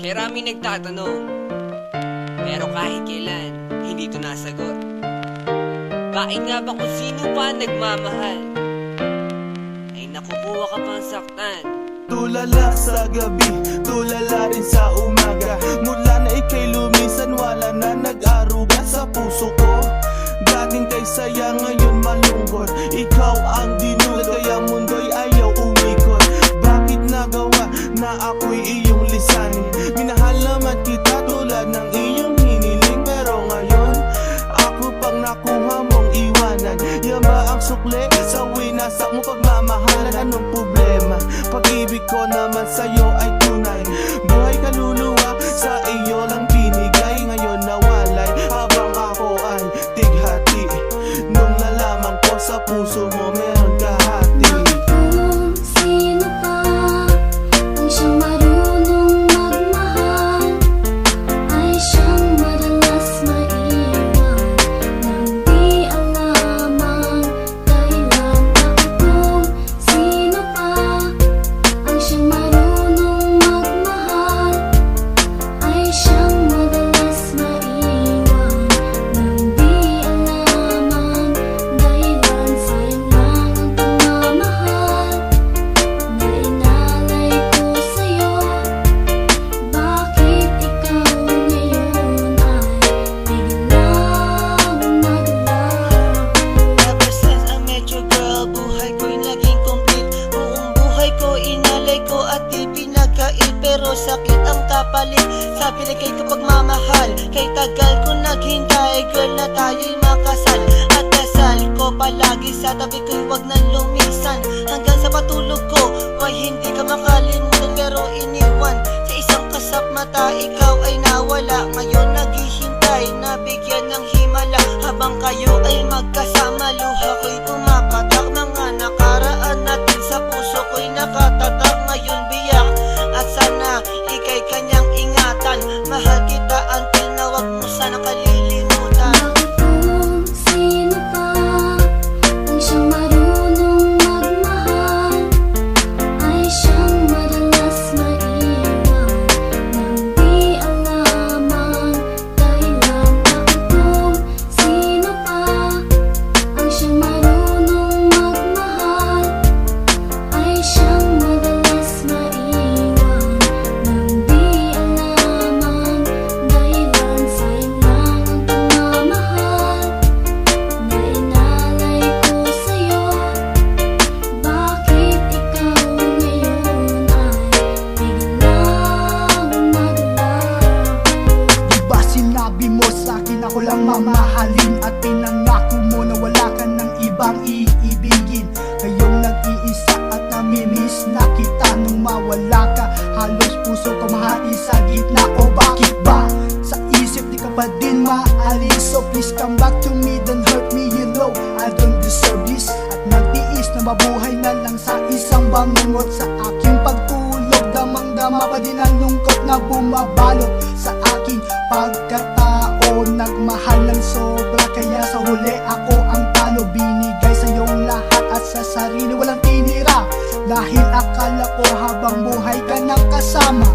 Marami nagtatanong Pero kahit kailan Hindi ito nasagot. Bakit nga ba kung sino pa nagmamahal? Ay nakukuha ka pang saktan Tulala sa gabi, tulala rin sa umaga. Mula na ikay lumisan, wala na nag-aruga sa puso ko. Dating kay saya, ngayon malungkot. Ikaw ang dinulat, kaya mundo'y ayaw umikot. Bakit nagawa na ako'y ba ang sukle sa winasak mo pagmamahalan? Anong problema? Pag-ibig ko naman sa'yo ay tunay Buhay kaluluwa sa iyo kapalit sa binigay ko pagmamahal Kay tagal ko naghintay girl na tayo'y makasal. At dasal ko palagi sa tabi ko'y wag na lumisan. Hanggang sa patulog ko, why hindi ka makalimutan? Pero iniwan Sa isang kasap mata, ikaw ay nawala. Ngayon naghihintay na bigyan ng himala. Habang kayo ay magkasama Luha ko'y pumapatak sinabi mo sa akin ako lang mamahalin At pinangako mo na wala ka ng ibang iibigin. Ngayong nag-iisa at namimiss na kita Nung mawala ka. Halos puso ko mahati sa gitna. O bakit ba? Sa isip di ka pa din maalis So please come back to me, don't hurt me You know I don't deserve this. At nagtiis na mabuhay na lang sa isang bangungot Sa pagtulog Damang-dama pa din ang lungkot na bumabalot Sa aking pagkatao Nagmahal ng sobra Kaya sa huli ako ang talo. Binigay sa iyong lahat at sa sarili walang tinira. Dahil akala ko habang buhay ka nang kasama